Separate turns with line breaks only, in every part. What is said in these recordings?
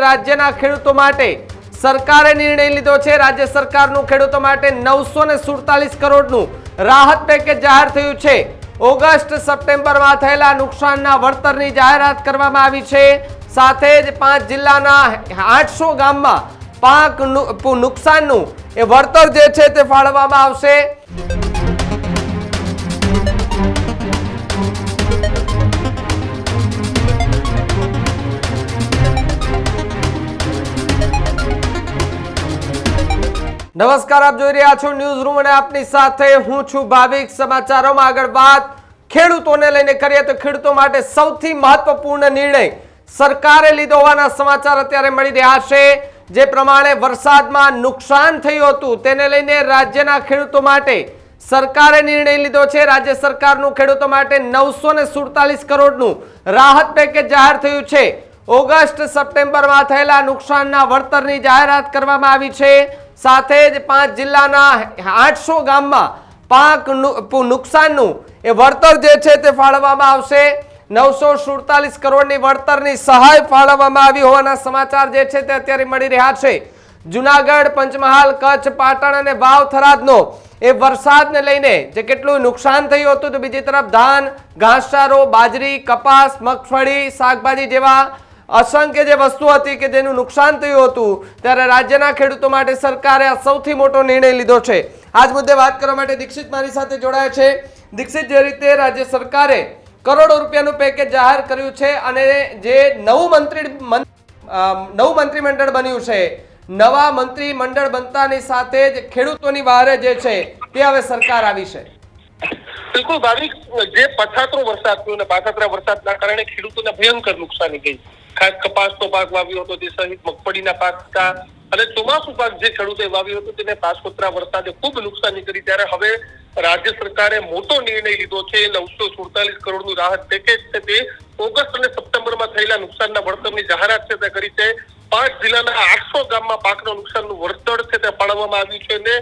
રાજ્યના ખેડૂતો માટે સરકારે નિર્ણય લીધો છે. રાજ્ય સરકારનું ખેડૂતો માટે નવસો ને સુડતાલીસ કરોડનું રાહત પેકેજ જાહેર થયું છે. ઓગસ્ટ, સપ્ટેમ્બરમાં થયેલા નુકસાનના વળતરની જાહેરાત કરવામાં આવી છે. સાથે જ પાંચ જિલ્લાના આઠસો ગામમાં પાક નુકસાનનું એ વળતર જે છે તે ફાળવવામાં આવશે. નમસ્કાર, આપ જોઈ રહ્યા છો ન્યૂઝ રૂમ અને આપની સાથે હું છું ભાવિક. સમાચારોમાં આગળ વાત. ખેડૂતોને લઈને કરીએ તો ખેડૂતો માટે સૌથી મહત્વપૂર્ણ નિર્ણય સરકારે લીધો હોવાના સમાચાર અત્યારે મળી રહ્યા છે. જે પ્રમાણે વરસાદમાં નુકસાન થયું હતું, તેને લઈને રાજ્યના ખેડૂતો માટે સરકારે નિર્ણય લીધો છે. રાજ્ય સરકારનું ખેડૂતો માટે નવસો ને સુડતાલીસ કરોડનું રાહત પેકેજ જાહેર થયું છે. ઓગસ્ટ, સપ્ટેમ્બરમાં થયેલા નુકસાનના વળતરની જાહેરાત કરવામાં આવી છે. સાથે જ પાંચ જિલ્લાના આઠસો ગામમાં પાક નુકસાનનું એ વળતર જે છે તે ફાળવવામાં આવશે. નવસો સુડતાલીસ કરોડની વળતરની સહાય ફાળવવામાં આવી હોવાના સમાચાર જે છે તે અત્યારે મળી રહ્યા છે. જુનાગઢ, પંચમહાલ, કચ્છ, પાટણ અને વાવ થરાદનો એ વરસાદને લઈને જે કેટલું નુકસાન થયું હતું તો બીજી તરફ ધાન, ઘાસચારો, બાજરી, કપાસ, મગફળી, શાકભાજી જેવા અસંખ્ય જે વસ્તુ હતી કે જેનું નુકસાન થયું હતું, ત્યારે રાજ્યના ખેડૂતો માટે સરકારે આ સૌથી મોટો નિર્ણય લીધો છે. આજ મુદ્દે વાત કરવા માટે દીક્ષિત મારી સાથે જોડાયા છે. દીક્ષિત, જે રીતે રાજ્ય સરકારે કરોડો રૂપિયાનું પેકેજ જાહેર કર્યું છે અને જે નવું મંત્રી નવું મંત્રીમંડળ બન્યું છે, નવા મંત્રીમંડળ બનતાની સાથે જ ખેડૂતોની વારે જે છે, તે હવે સરકાર આવી છે.
બિલકુલ ભાવિક, જે પછાતરો વરસાદ થયો અને પાછાતરા વરસાદના કારણે ખેડૂતોને ભયંકર નુકસાની ગઈ. ખાસ કપાસનો પાક વાવ્યો હતો તે સહિત મગફળીના પાક હતા અને ચોમાસુ પાક જે ખેડૂતોએ વાવ્યો હતો, તેને પાછોતરા વરસાદે ખૂબ નુકસાની કરી. ત્યારે હવે રાજ્ય સરકારે મોટો નિર્ણય લીધો છે નવસો સુડતાલીસ કરોડનું રાહત પેકેજ છે તે ઓગસ્ટ અને સપ્ટેમ્બરમાં થયેલા નુકસાનના વળતરની જાહેરાત છે તે કરી છે. પાંચ જિલ્લાના આઠસો ગામમાં પાકના નુકસાનનું વળતર છે તે ફાળવવામાં આવ્યું છે અને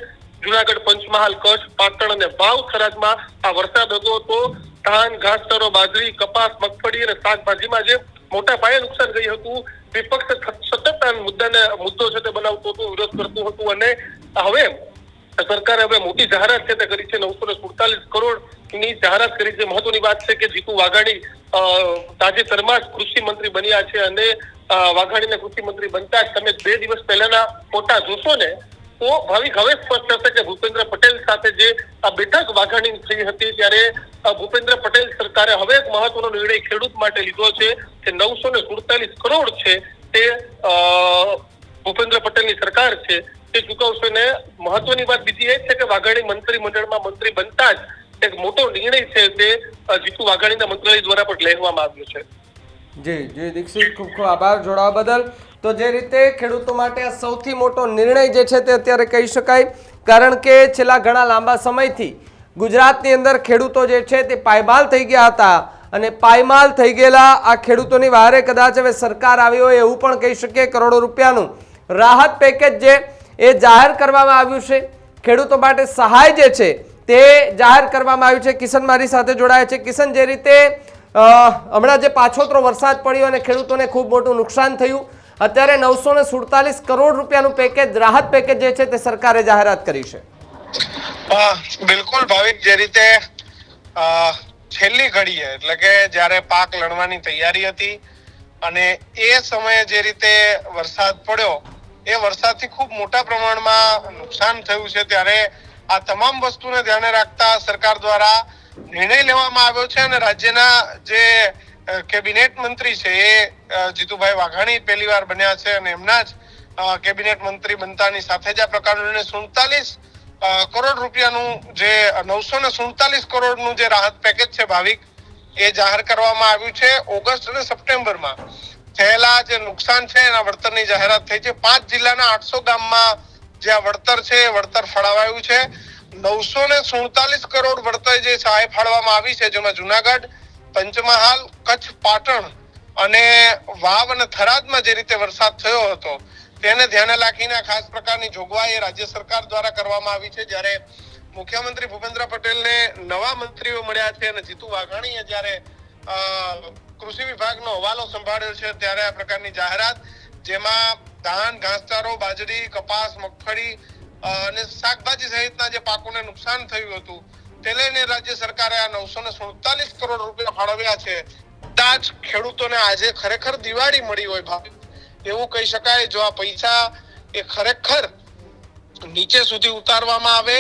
જુનાગઢ પંચમહાલ, કચ્છ, પાટણ અને વાવ થરાદમાં આ વરસાદ હતો તો ધાન, ઘાસચારો, બાજરી, કપાસ, મગફળી અને શાકભાજીમાં જે મોટા પાયે નુકસાન ગયું હતું વિપક્ષ સતત મુદ્દાને, મુદ્દો છે તે બનાવતો હતો, વિરોધ કરતું હતું અને હવે સરકારે હવે મોટી જાહેરાત છે તે કરી છે, નવસો ને સુડતાલીસ કરોડની જાહેરાત કરી છે. મહત્વની વાત છે કે જીતુ વાઘાણી તાજેતરમાં જ કૃષિ મંત્રી બન્યા છે અને વાઘાણીને કૃષિ મંત્રી બનતા જ તમે બે દિવસ પહેલાના ફોટા જોશો ને તો ભાવિક હવે સ્પષ્ટ થશે કે ભૂપેન્દ્ર પટેલ સાથે જે બેઠક વાઘાણી થઈ હતી ત્યારે ભૂપેન્દ્ર પટેલ સરકારે હવે એક મહત્વનો નિર્ણય ખેડૂત માટે લીધો છે કે નવસો ને સુડતાલીસ કરોડ છે તે ભૂપેન્દ્ર પટેલની સરકાર છે. તે ચૂકવશે ને મહત્વની વાત બીજી એ છે કે વાઘાણી મંત્રીમંડળમાં મંત્રી બનતા જ એક મોટો નિર્ણય છે તે જીતુ વાઘાણીના મંત્રાલય દ્વારા પણ લેવામાં આવ્યો છે.
જી જી, દીક્ષિત, ખૂબ ખૂબ આભાર. જોડાવા બદલ. તો જે રીતે ખેડૂતો માટે આ સૌથી મોટો નિર્ણય જે છે તે અત્યારે કહી શકાય. કારણ કે છેલ્લા ઘણા લાંબા સમયથી ગુજરાતની અંદર ખેડૂતો જે છે તે પાયમાલ થઈ ગયા હતા અને પાયમાલ થઈ ગયેલા આ ખેડૂતોની વારે કદાચ હવે સરકાર આવી હોય એવું પણ કહી શકીએ કરોડો રૂપિયાનું. રાહત પેકેજ જે એ જાહેર કરવામાં આવ્યું છે. ખેડૂતો માટે સહાય જે છે તે જાહેર કરવામાં આવ્યું છે. કિશન મારી સાથે જોડાયા છે. કિશન, જે રીતે હમણાં જે પાછોતરો વરસાદ પડ્યો અને ખેડૂતોને ખૂબ મોટું નુકસાન થયું અત્યારે નવસો ને સુડતાલીસ કરોડ રૂપિયાનું પેકેજ રાહત પેકેજ જે છે તે સરકારે જાહેરાત કરી છે.
બિલકુલ ભાવિક, જે રીતે છેલ્લી ઘડીએ, એટલે કે જ્યારે પાક લણવાની તૈયારી હતી અને એ સમયે જે રીતે વરસાદ પડ્યો, એ વરસાદથી ખૂબ મોટા પ્રમાણમાં નુકસાન થયું છે. ત્યારે આ તમામ વસ્તુને ધ્યાને રાખતા સરકાર દ્વારા નિર્ણય લેવામાં આવ્યો છે અને રાજ્યના જે કેબિનેટ મંત્રી છે એ જીતુભાઈ વાઘાણી પહેલી વાર બન્યા છે અને એમના જ કેબિનેટ મંત્રી બનતાની સાથે જ આ પ્રકારનું સુડતાલીસ કરોડ રૂપિયાનું જે નવસો ને સુડતાલીસ કરોડનું જે રાહત પેકેજ છે ભાવિક, એ જાહેર કરવામાં આવ્યું છે ઓગસ્ટ અને સપ્ટેમ્બરમાં. થયેલા જે નુકસાન છે એના વળતરની જાહેરાત થઈ છે. પાંચ જિલ્લાના આઠસો ગામમાં જે આ વળતર છે એ વળતર ફાળવાયું છે. નવસો ને સુડતાલીસ કરોડ વળતર જે સહાય ફાળવામાં આવી છે, જેમાં જુનાગઢ પંચમહાલ, કચ્છ, પાટણ અને વાવ અને થરાદમાં જે રીતે વરસાદ થયો હતો, તેને ધ્યાને રાખીને ખાસ પ્રકારની જોગવાઈ રાજ્ય સરકાર દ્વારા કરવામાં આવી છે. જ્યારે મુખ્યમંત્રી ભૂપેન્દ્ર પટેલને નવા મંત્રીઓ મળ્યા છે અને જીતુ વાઘાણીએ જ્યારે કૃષિ વિભાગનો હવાલો સંભાળ્યો છે, ત્યારે આ પ્રકારની જાહેરાત, જેમાં ધાન, ઘાસચારો, બાજરી, કપાસ, મગફળી અને શાકભાજી સહિતના જે પાકોને નુકસાન થયું હતું તે લઈને રાજ્ય સરકારે આ નવસો ને સુડતાલીસ કરોડ રૂપિયા ફાળવ્યા છે. કદાચ ખેડૂતોને આજે ખરેખર દિવાળી મળી હોય ભાવ. એવું કહી શકાય, જો આ પૈસા એ ખરેખર નીચે સુધી ઉતારવામાં આવે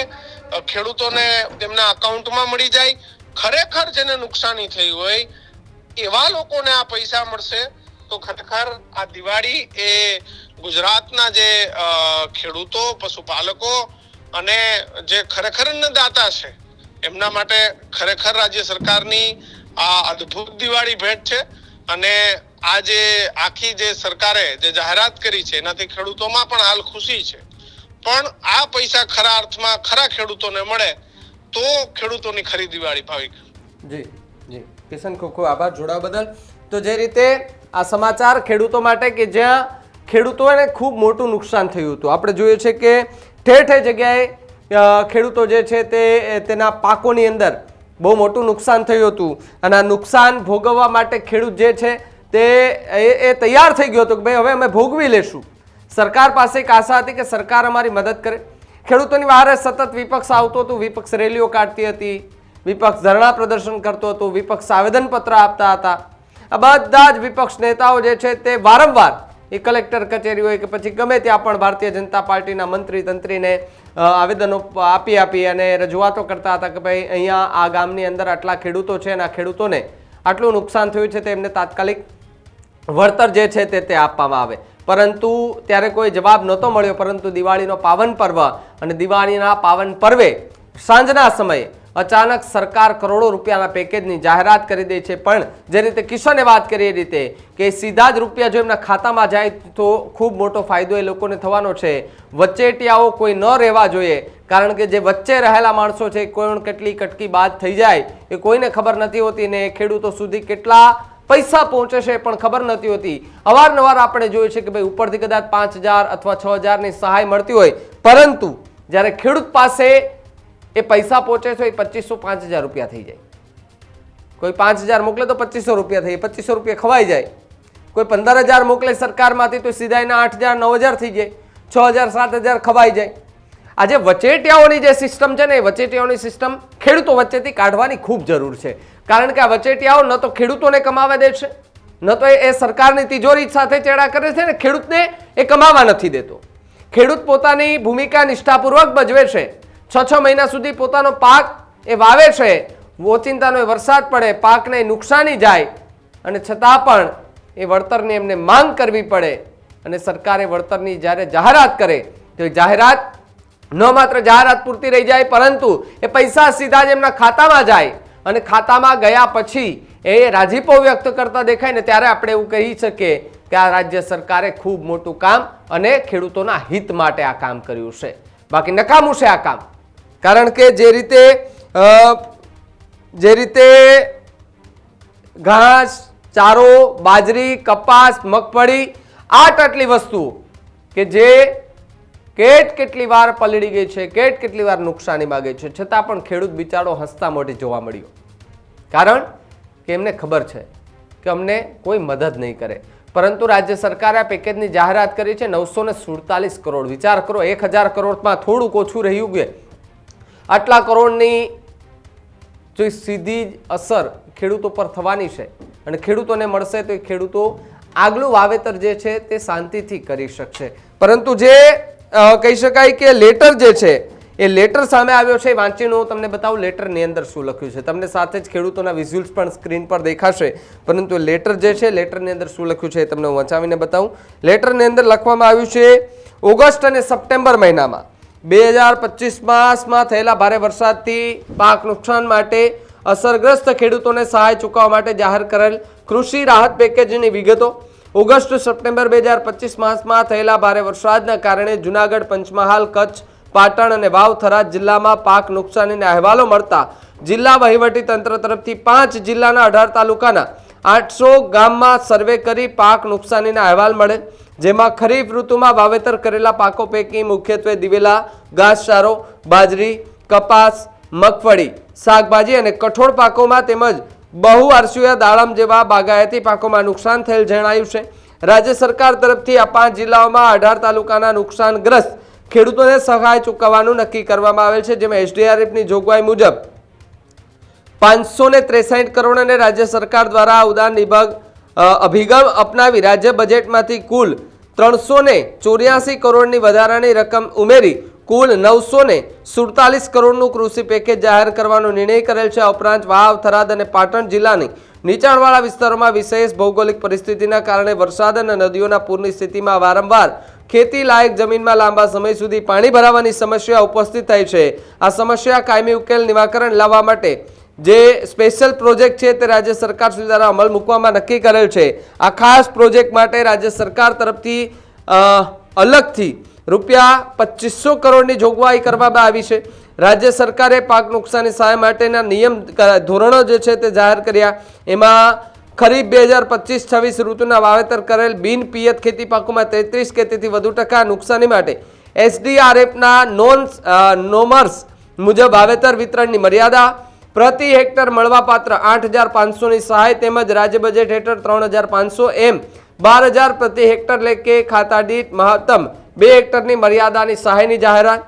ખેડૂતોને તેમના અકાઉન્ટમાં મળી જાય, ખરેખર જેને નુકસાની થઈ હોય, એવા લોકોને આ પૈસા મળશે, તો ખરેખર આ દિવાળી એ ગુજરાતના જે ખેડૂતો, પશુપાલકો અને જે ખરેખર અન્નદાતા છે એમના માટે ખરેખર રાજ્ય સરકારની આ અદ્ભુત દિવાળી ભેટ છે અને આ જે આખી જે સરકારે જે જાહેરાત કરી છે, એનાથી ખેડૂતોમાં પણ હાલ ખુશી છે. પણ આ પૈસા ખરા અર્થમાં ખરા ખેડૂતોને મળે તો ખેડૂતોની ખરી દિવાળી ભાવિક.
જી જી. કિશન ખૂબ ખૂબ આભાર જોડાવા બદલ. તો જે રીતે આ સમાચાર ખેડૂતો માટે કે જ્યાં ખેડૂતોને ખૂબ મોટું નુકસાન થયું હતું, આપણે જોયું છે કે ઠેર ઠેર જગ્યાએ ખેડૂતો જે છે તે તેના પાકોની અંદર બહુ મોટું નુકસાન થયું હતું. અને આ નુકસાન ભોગવવા માટે ખેડૂત જે છે તે એ તૈયાર થઈ ગયો હતો કે ભાઈ હવે અમે ભોગવી લેશું. સરકાર પાસે એક આશા હતી કે સરકાર અમારી મદદ કરે. ખેડૂતોની વારે સતત વિપક્ષ આવતો હતું, વિપક્ષ રેલીઓ કાઢતી હતી, વિપક્ષ ધરણા પ્રદર્શન કરતો હતો, વિપક્ષ આવેદનપત્ર આપતા હતા. આ બધા જ વિપક્ષ નેતાઓ જે છે તે વારંવાર એ કલેક્ટર કચેરી હોય કે પછી ગમે ત્યાં પણ ભારતીય જનતા પાર્ટીના મંત્રી તંત્રીને આવેદનો આપી આપી અને રજૂઆતો કરતા હતા કે ભાઈ અહીંયા આ ગામની અંદર આટલા ખેડૂતો છે અને આ ખેડૂતોને આટલું નુકસાન થયું છે તે એમને તાત્કાલિક વળતર જે છે તે તે આપવામાં આવે. પરંતુ ત્યારે કોઈ જવાબ નહોતો મળ્યો, પરંતુ દિવાળીનો પાવન પર્વ અને દિવાળીના પાવન પર્વે સાંજના સમયે અચાનક સરકાર કરોડો રૂપિયાના પેકેજની જાહેરાત કરી દે છે. પણ જે રીતે કિશને વાત કરી એ રીતે કે સીધા જ રૂપિયા જો એમના ખાતામાં જાય તો ખૂબ મોટો ફાયદો એ લોકોને થવાનો છે. વચ્ચેટિયાઓ કોઈ ન રહેવા જોઈએ. કારણ કે જે વચ્ચે રહેલા માણસો છે, કોણ કેટલી કટકી બાદ થઈ જાય એ કોઈને ખબર નથી હોતી ને ખેડૂતો સુધી કેટલા પૈસા પહોંચે છે પણ ખબર નથી હોતી. અવારનવાર આપણે જોયું છે કે ભાઈ ઉપરથી કદાચ પાંચ હજાર અથવા છ હજારની સહાય મળતી હોય. પરંતુ જ્યારે ખેડૂત પાસે એ પૈસા પહોંચે છે એ પચીસો પાંચ હજાર રૂપિયા થઈ જાય. કોઈ પાંચ હજાર મોકલે તો પચીસો રૂપિયા થઈ પચીસો રૂપિયા ખવાઈ જાય. કોઈ પંદર હજાર મોકલે સરકારમાંથી તો સીધા એના આઠ હજાર, નવ હજાર થઈ જાય. છ હજાર, સાત હજાર ખવાઈ જાય. આજે વચેટિયાઓની જે સિસ્ટમ છે ને, એ વચેટિયાઓની સિસ્ટમ ખેડૂતો વચ્ચેથી કાઢવાની ખૂબ જરૂર છે. કારણ કે આ વચેટિયાઓ ન તો ખેડૂતોને કમાવા દે છે, ન તો એ સરકારની તિજોરી સાથે ચેડા કરે છે ને, ખેડૂતને એ કમાવા નથી દેતો. ખેડૂત પોતાની ભૂમિકા નિષ્ઠાપૂર્વક ભજવે છે. છ છ મહિના સુધી પોતાનો પાક એ વાવે છે. ઓચિંતાનો એ વરસાદ પડે, પાકને નુકસાની જાય. અને છતાં પણ એ વળતરની એમને માંગ કરવી પડે. અને સરકારે વળતરની જ્યારે જાહેરાત કરે, તો જાહેરાત ન માત્ર જાહેરાત પૂરતી રહી જાય, પરંતુ એ પૈસા સીધા જ એમના ખાતામાં જાય. અને ખાતામાં ગયા પછી એ રાજીપો વ્યક્ત કરતા દેખાય ને ત્યારે આપણે એવું કહી શકીએ કે આ રાજ્ય સરકારે ખૂબ મોટું કામ અને ખેડૂતોના હિત માટે આ કામ કર્યું છે. બાકી નકામું છે આ કામ. કારણ કે જે રીતે જે રીતે ઘાસ, ચારો, બાજરી, કપાસ, મગફળી આટ આટલી વસ્તુઓ કે જે કેટ કેટલી વાર પલળી ગઈ છે, કેટ કેટલી વાર નુકસાનીમાં ગઈ છે, છતાં પણ ખેડૂત બિચારો હસતા મોઢે જોવા મળ્યો. કારણ કે એમને ખબર છે કે અમને કોઈ મદદ નહીં કરે. પરંતુ રાજ્ય સરકારે આ પેકેજની જાહેરાત કરી છે, નવસો કરોડ. વિચાર કરો, એક હજાર કરોડમાં થોડુંક ઓછું રહ્યું કે આટલા કરોડની જો સીધી જ અસર ખેડૂતો પર થવાની છે અને ખેડૂતોને મળશે તો એ ખેડૂતો આગલું વાવેતર જે છે તે શાંતિથી કરી શકશે. પરંતુ જે કહી શકાય કે લેટર જે છે, એ લેટર સામે આવ્યો છે. વાંચીને હું તમને બતાવું, લેટરની અંદર શું લખ્યું છે. તમને સાથે જ ખેડૂતોના વિઝ્યુઅલ્સ પણ સ્ક્રીન પર દેખાશે. પરંતુ લેટર જે છે, લેટરની અંદર શું લખ્યું છે એ તમને હું વંચાવીને બતાવું. લેટરની અંદર લખવામાં આવ્યું છે, ઓગસ્ટ અને સપ્ટેમ્બર મહિનામાં બે હજાર પચીસ માસમાં થયેલા ભારે વરસાદથી પાક નુકસાન માટે અસરગ્રસ્ત ખેડૂતોને સહાય ચૂકવવા માટે જાહેર કરેલ કૃષિ રાહત પેકેજની વિગતો. ઓગસ્ટ સપ્ટેમ્બર બે હજાર પચીસ માસમાં થયેલા ભારે વરસાદના કારણે જુનાગઢ, પંચમહાલ, કચ્છ, પાટણ અને વાવ થરાદ જિલ્લામાં પાક નુકસાનીના અહેવાલો મળતા જિલ્લા વહીવટી તંત્ર તરફથી પાંચ જિલ્લાના અઢાર તાલુકાના આઠસો ગામમાં સર્વે કરી પાક નુકસાનીના અહેવાલ મળે. જેમાં ખરીફ ઋતુમાં વાવેતર કરેલા પાકો પૈકી મુખ્યત્વે દિવેલા, ઘાસચારો, બાજરી, કપાસ, મગફળી, શાકભાજી અને કઠોળ પાકોમાં તેમજ બહુ આરસીય દાડમ જેવા બાગાયતી પાકોમાં નુકસાન થયેલ જણાયું છે. રાજ્ય સરકાર તરફથી આ પાંચ જિલ્લાઓમાં અઢાર તાલુકાના નુકસાનગ્રસ્ત ખેડૂતોને સહાય ચૂકવવાનું નક્કી કરવામાં આવેલ છે. જેમાં એસડીઆરએફની જોગવાઈ મુજબ પાંચસો ને ત્રેસાઠ કરોડ અને રાજ્ય સરકાર દ્વારા ઉદાન વિભાગ અભિગમ અપનાવી રાજ્ય બજેટમાંથી કુલ ત્રણસો ને ચોર્યાસી કરોડની વધારાની રકમ ઉમેરી કુલ નવસો ને સુડતાલીસ કરોડનું કૃષિ પેકેજ જાહેર કરવાનો નિર્ણય કરેલ છે. આ ઉપરાંત વાવ, થરાદ અને પાટણ જિલ્લાની નીચાણવાળા વિસ્તારોમાં વિશેષ ભૌગોલિક પરિસ્થિતિના કારણે વરસાદ અને નદીઓના પૂરની સ્થિતિમાં વારંવાર ખેતી લાયક જમીનમાં લાંબા સમય સુધી પાણી ભરાવાની સમસ્યા ઉપસ્થિત થઈ છે. આ સમસ્યા કાયમી ઉકેલ નિવાકરણ લાવવા માટે જે સ્પેશિયલ પ્રોજેક્ટ છે તે રાજ્ય સરકાર સુધી દ્વારા અમલ મૂકવામાં નક્કી કરેલ છે. આ ખાસ પ્રોજેક્ટ માટે રાજ્ય સરકાર તરફથી અલગથી રૂપિયા પચીસો કરોડની જોગવાઈ કરવામાં આવી છે. રાજ્ય સરકારે પાક નુકસાની સહાય માટેના નિયમ ધોરણો જે છે તે જાહેર કર્યા. એમાં ખરીફ બે હજાર પચીસ છવ્વીસ ઋતુના વાવેતર કરેલ બિન પિયત ખેતી પાકોમાં તેત્રીસ કે તેથી વધુ ટકા નુકસાની માટે એસડીઆરએફના નોન નોમર્સ મુજબ વાવેતર વિતરણની મર્યાદા પ્રતિ હેક્ટર મળવાપાત્ર આઠ હજાર પાંચસોની સહાય તેમજ રાજ્ય બજેટ હેઠળ ત્રણ હજાર પાંચસો એમ બાર હજાર પ્રતિ હેક્ટર લેખે ખાતા દીઠ મહત્તમ બે હેક્ટરની મર્યાદાની સહાયની જાહેરાત.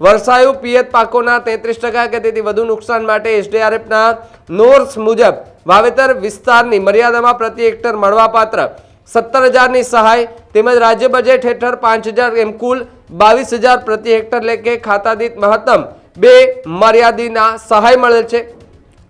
વરસાયુ પિયત પાકોના તેત્રીસ ટકા કે તેથી વધુ નુકસાન માટે એસડીઆરએફના નોર્સ મુજબ વાવેતર વિસ્તારની મર્યાદામાં પ્રતિ હેક્ટર મળવાપાત્ર સત્તર હજારની સહાય તેમજ રાજ્ય બજેટ હેઠળ પાંચ હજાર એમ કુલ બાવીસ હજાર પ્રતિ હેક્ટર લેખે ખાતા દીઠ મહત્તમ બે મર્યાદિના સહાય મળેલ છે.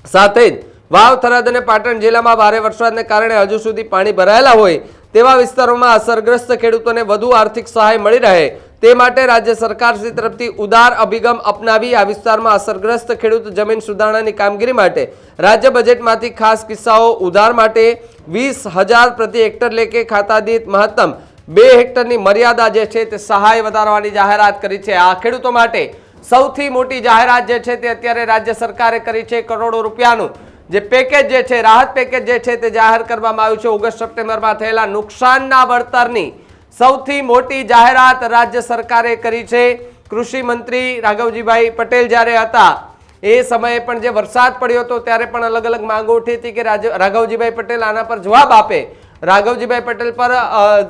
સાથે જ વાવ, થરાદ અને પાટણ જિલ્લામાં ભારે વરસાદને કારણે હજુ સુધી પાણી ભરાયેલા હોય તેવા વિસ્તારોમાં અસરગ્રસ્ત ખેડૂતોને વધુ આર્થિક સહાય મળી રહે તે માટે રાજ્ય સરકાર શ્રી તરફથી ઉદાર અભિગમ અપનાવી આ વિસ્તારમાં અસરગ્રસ્ત ખેડૂત જમીન સુધારણાની કામગીરી માટે રાજ્ય બજેટમાંથી ખાસ કિસ્સાઓ ઉધાર માટે વીસ હજાર પ્રતિ હેક્ટર લેખે ખાતાદીત મહત્તમ બે હેક્ટરની મર્યાદા જે છે તે સહાય વધારવાની જાહેરાત કરી છે. આ ખેડૂતો માટે સૌથી મોટી જાહેરાત જે છે તે અત્યારે રાજ્ય સરકારે કરી છે કરોડો રૂપિયાનું. જે પેકેજ જે છે, રાહત પેકેજ જે છે તે જાહેર કરવામાં આવ્યું છે. ઓગસ્ટ, સપ્ટેમ્બરમાં થયેલા નુકસાનના વળતરની સૌથી મોટી જાહેરાત રાજ્ય સરકારે કરી છે. કૃષિ મંત્રી રાઘવજીભાઈ પટેલ જ્યારે હતા, એ સમયે પણ જે વરસાદ પડ્યો હતો ત્યારે પણ અલગ અલગ માંગો ઉઠી હતી કે રાઘવજીભાઈ પટેલ આના પર જવાબ આપે. રાઘવજીભાઈ પટેલ પર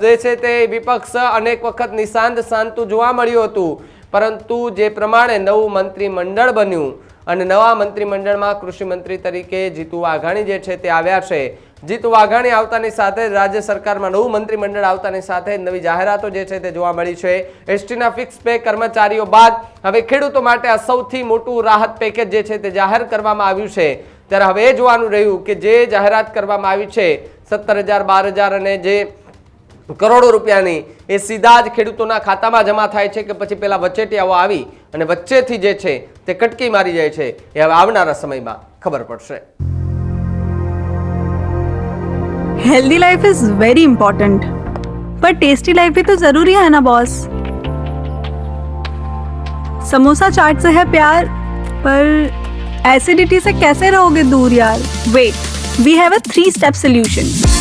જે છે તે વિપક્ષ અનેક વખત નિશાંત, શાંતુ જોવા મળ્યું હતું. પરંતુ જે પ્રમાણે નવું મંત્રીમંડળ બન્યું અને નવા મંત્રીમંડળમાં કૃષિ મંત્રી તરીકે જીતુ વાઘાણી જે છે તે આવ્યા છે, જીતુ વાઘાણી આવતાની સાથે રાજ્ય સરકારમાં નવું મંત્રીમંડળ આવતાની સાથે નવી જાહેરાતો જે છે તે જોવા મળી છે. એસટીના ફિક્સ પે કર્મચારીઓ બાદ હવે ખેડૂતો માટે આ સૌથી મોટું રાહત પેકેજ જે છે તે જાહેર કરવામાં આવ્યું છે. ત્યારે હવે એ જોવાનું રહ્યું કે જે જાહેરાત કરવામાં આવી છે, સત્તર હજાર, બાર હજાર અને જે કરોડો રૂપિયાની એ સીધા જ ખેડૂતોના ખાતામાં જમા થાય છે કે પછી પેલા વચેટિયાઓ આવી અને વચ્ચેથી જે છે તે કટકી મારી જાય છે એ હવે આવનારા સમયમાં ખબર પડશે
healthy life is very important पर टेस्टी लाइफ भी तो जरूरी है ना बॉस समोसा चाट से है प्यार पर एसिडिटी से कैसे रहोगे दूर यार wait we have a three step solution